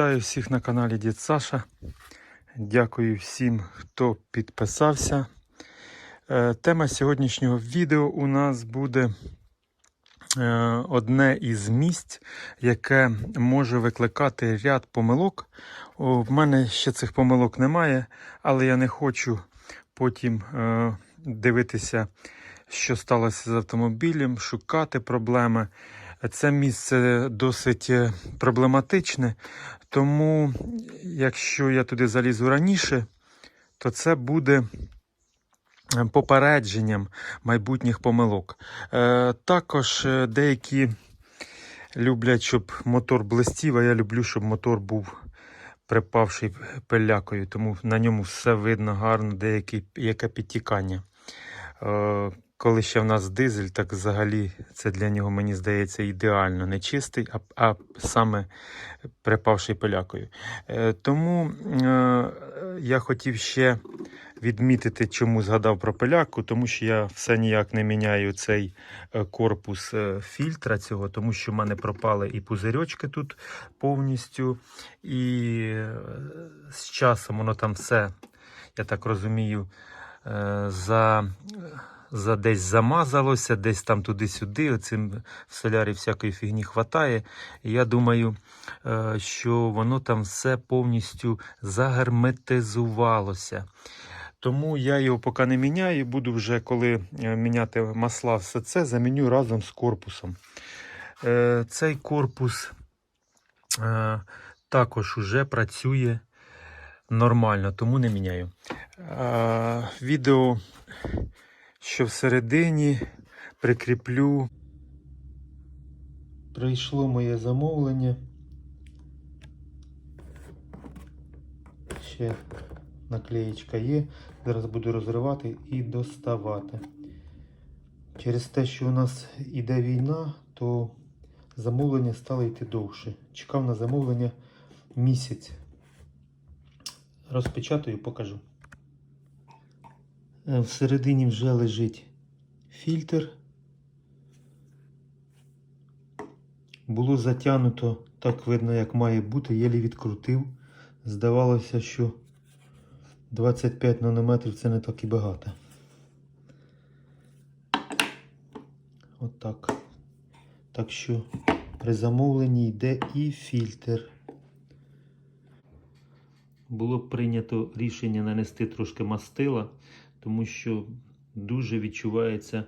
Вітаю всіх на каналі Дід Саша. Дякую всім, хто підписався. Е, Тема сьогоднішнього відео у нас буде е, одне із місць, яке може викликати ряд помилок. В мене ще цих помилок немає, але я не хочу потім е, дивитися, що сталося з автомобілем, шукати проблеми. Це місце досить проблематичне, тому якщо я туди залізу раніше, то це буде е, попередженням майбутніх помилок. Е, Також е, деякі люблять, щоб мотор блистів, а я люблю, щоб мотор був припавший пилякою, тому на ньому все видно гарно, деякі, яке підтікання. Коли ще в нас дизель, так взагалі це для нього, мені здається, ідеально не чистий, а, а саме припавший пилякою. Е, тому е, я хотів ще відмітити, чому згадав про пиляку, тому що я все ніяк не міняю цей е, корпус е, фільтра цього, тому що в мене пропали і пузирьочки тут повністю, і е, з часом воно там все, я так розумію, за за десь замазалося, десь там туди-сюди. Оцим в солярі всякої фігні хватає. Я думаю, е, що воно там все повністю загерметизувалося. Тому я його поки не міняю. Буду вже, коли е, міняти масла, все це заміню разом з корпусом. Е, Цей корпус також уже працює нормально, тому не міняю. Відео що всередині прикріплю. Прийшло моє замовлення. Ще наклеєчка є. Зараз буду розривати і доставати. Через те, що у нас іде війна, то замовлення стало йти довше. Чекав на замовлення місяць. Розпечатаю, покажу. Е, Всередині вже лежить фільтр. Було затягнуто, так видно, як має бути, єлі відкрутив. Здавалося, що 25 нанометрів це не так і багато. Отак. Так що при замовленні йде і фільтр. Було прийнято рішення нанести трошки мастила тому що дуже відчувається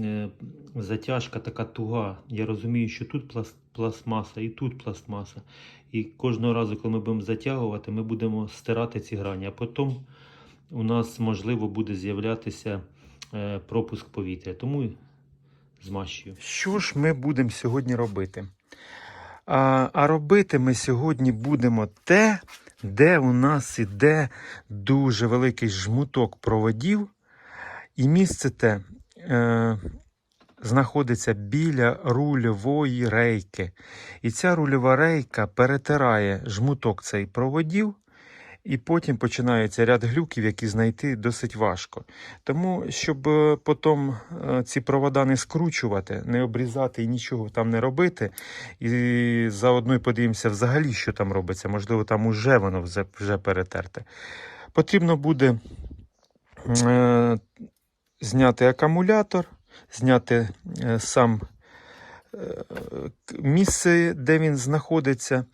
е, затяжка така туга. Я розумію, що тут пласт, пластмаса і тут пластмаса. І кожного разу, коли ми будемо затягувати, ми будемо стирати ці грані. А потім у нас можливо буде з'являтися е, пропуск повітря. Тому змащую. Що ж ми будемо сьогодні робити? А, а робити ми сьогодні будемо те, де у нас іде дуже великий жмуток проводів, і місце те е, знаходиться біля рульової рейки. І ця рульова рейка перетирає жмуток цей проводів. І потім починається ряд глюків, які знайти досить важко. Тому, щоб е, потім е, ці провода не скручувати, не обрізати і нічого там не робити, і заодно й подивимося взагалі, що там робиться. Можливо, там уже воно вже, перетерте. Потрібно буде е, зняти акумулятор, зняти е, сам місце, де він знаходиться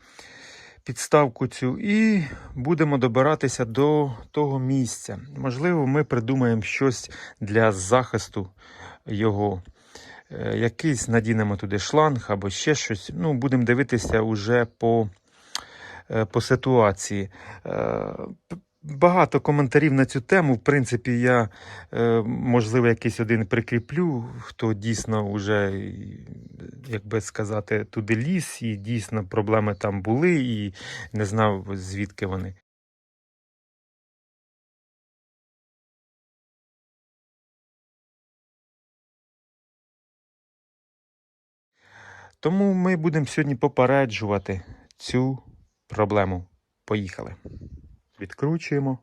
підставку цю і будемо добиратися до того місця. Можливо, ми придумаємо щось для захисту його. Е, Якийсь надінемо туди шланг або ще щось. Ну, будемо дивитися уже по, е, по ситуації. Багато коментарів на цю тему. В принципі, я, е, можливо, якийсь один прикріплю, хто дійсно вже, як би сказати, туди ліз, і дійсно проблеми там були, і не знав, звідки вони. Тому ми будемо сьогодні попереджувати цю проблему. Поїхали. Відкручуємо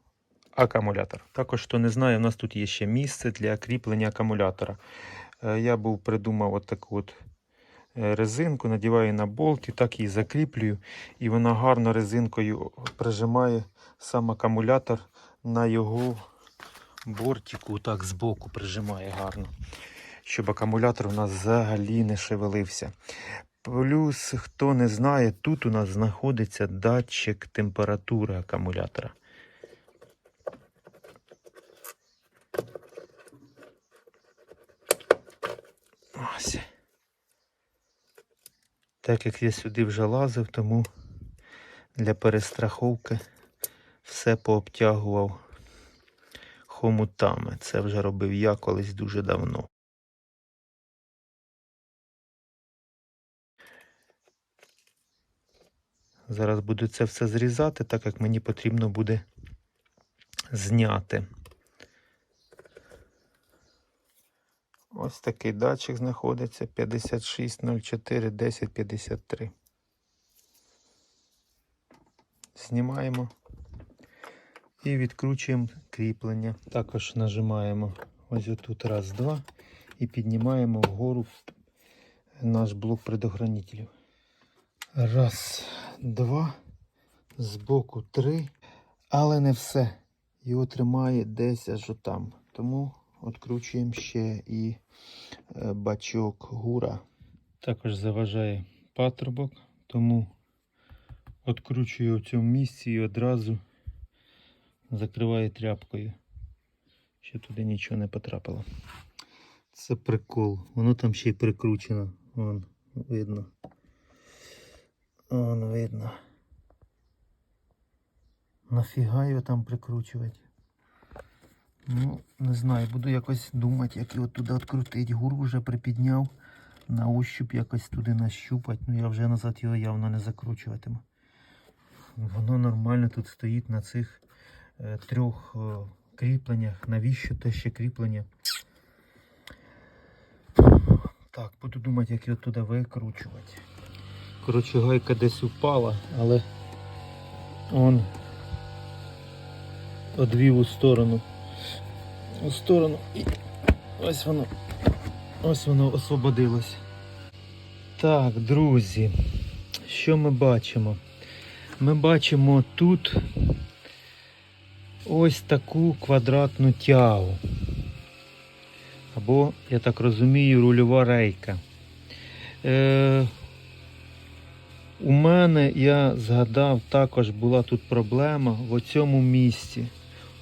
акумулятор. Також, хто не знає, у нас тут є ще місце для кріплення акумулятора. Е, Я був придумав от таку от е, резинку, надіваю на болт і так її закріплюю. І вона гарно резинкою прижимає сам акумулятор на його бортику, так збоку прижимає гарно. Щоб акумулятор у нас взагалі не шевелився. Плюс, хто не знає, тут у нас знаходиться датчик температури акумулятора. Ось. Так як я сюди вже лазив, тому для перестраховки все пообтягував хомутами. Це вже робив я колись дуже давно. Зараз буду це все зрізати, так як мені потрібно буде зняти. Ось такий датчик знаходиться 5604 1053. Знімаємо і відкручуємо кріплення. Також нажимаємо ось отут раз, два і піднімаємо вгору наш блок предохранителів. Раз, два, збоку три, але не все. Його тримає десь аж отам. Тому відкручуємо ще і е, бачок гура. Також заважає патрубок, тому відкручую в цьому місці і одразу закриваю тряпкою, щоб туди нічого не потрапило. Це прикол. Воно там ще й прикручено. Вон, видно. Вон видно. Нафіга його там прикручувати? Ну, не знаю, буду якось думати, як його туди відкрутити. Гуру вже припідняв. На ощуп якось туди нащупати. Ну я вже назад його явно не закручуватиму. Воно нормально тут стоїть на цих е, трьох е, кріпленнях. Навіщо те ще кріплення? Так, буду думати, як його туди викручувати. Коротше, гайка десь упала, але он одвів у сторону. У сторону і ось воно. Ось воно освободилось. Так, друзі, що ми бачимо? Ми бачимо тут ось таку квадратну тягу. Або, я так розумію, рульова рейка. Е, у мене, я згадав, також була тут проблема в цьому місці.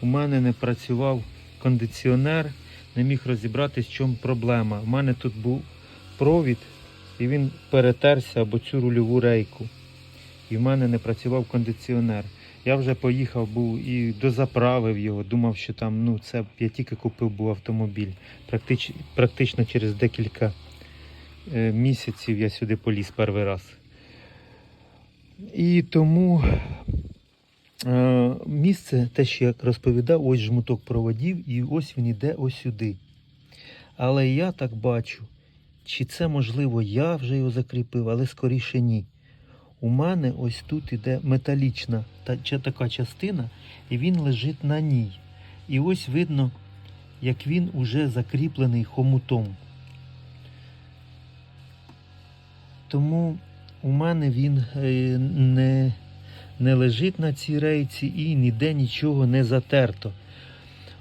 У мене не працював кондиціонер, не міг розібратися, в чому проблема. У мене тут був провід, і він перетерся або цю рульову рейку. І в мене не працював кондиціонер. Я вже поїхав був і дозаправив його. Думав, що там ну це я тільки купив був автомобіль. Практич, практично через декілька е, місяців я сюди поліз перший раз. І тому е, місце, те, що я розповідав, ось жмуток проводів, і ось він іде ось сюди. Але я так бачу, чи це можливо я вже його закріпив, але скоріше ні. У мене ось тут іде металічна та, така частина, і він лежить на ній. І ось видно, як він уже закріплений хомутом. Тому у мене він е, не, не лежить на цій рейці і ніде нічого не затерто.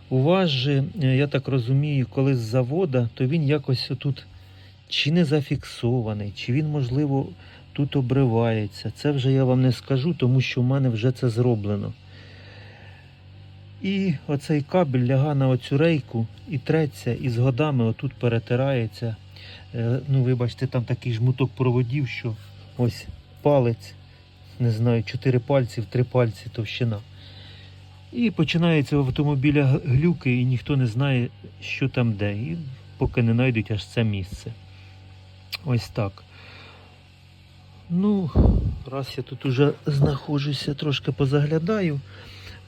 У вас же, е, я так розумію, коли з завода, то він якось отут чи не зафіксований, чи він, можливо, тут обривається. Це вже я вам не скажу, тому що в мене вже це зроблено. І оцей кабель ляга на оцю рейку і треться, і з годами отут перетирається. Е, Ну, вибачте, там такий жмуток проводів, що ось палець, не знаю, чотири пальці, в три пальці товщина. І починаються в автомобіля глюки, і ніхто не знає, що там де. І поки не знайдуть аж це місце. Ось так. Ну, раз я тут уже знаходжуся, трошки позаглядаю.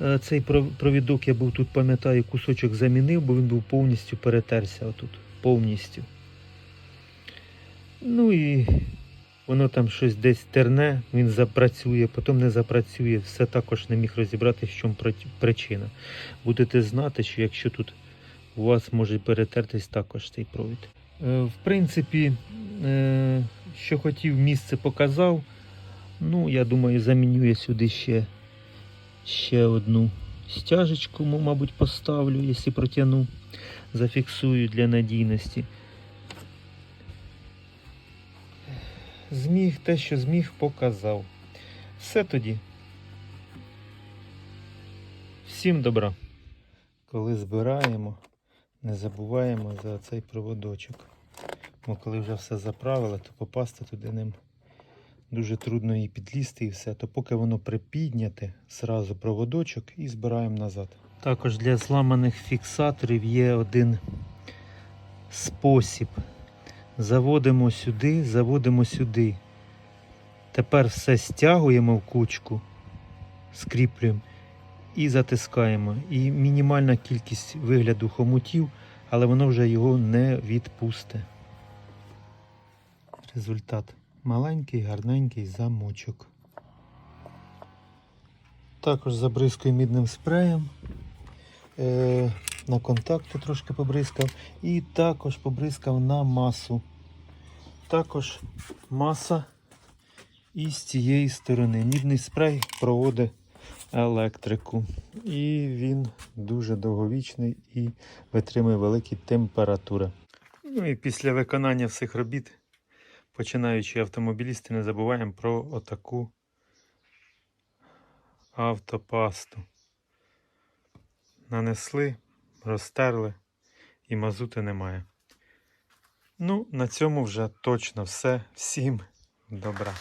Е, Цей провідок я був тут, пам'ятаю, кусочок замінив, бо він був повністю перетерся отут. Повністю. Ну і воно там щось десь терне, він запрацює, потім не запрацює. Все також не міг розібрати, в чому причина. Будете знати, що якщо тут у вас може перетертись також цей провід. Е, В принципі, е, що хотів, місце показав. Ну, я думаю, заміню я сюди ще, ще одну стяжечку, мабуть, поставлю, якщо протягну, зафіксую для надійності. Зміг те, що зміг, показав. Все тоді. Всім добра. Коли збираємо, не забуваємо за цей проводочок. Бо коли вже все заправили, то попасти туди ним дуже трудно і підлізти і все. То поки воно припідняте, зразу проводочок і збираємо назад. Також для зламаних фіксаторів є один спосіб. Заводимо сюди, заводимо сюди. Тепер все стягуємо в кучку, скріплюємо і затискаємо. І мінімальна кількість вигляду хомутів, але воно вже його не відпусте. Результат маленький, гарненький замочок. Також забризкую мідним спреєм. На контакти трошки побризкав. І також побризкав на масу. Також маса і з цієї сторони. Мідний спрей проводить електрику. І він дуже довговічний і витримує великі температури. Ну і після виконання всіх робіт, починаючи автомобілісти, не забуваємо про отаку автопасту. Нанесли, розтерли і мазути немає. Ну, на цьому вже точно все. Всім добра.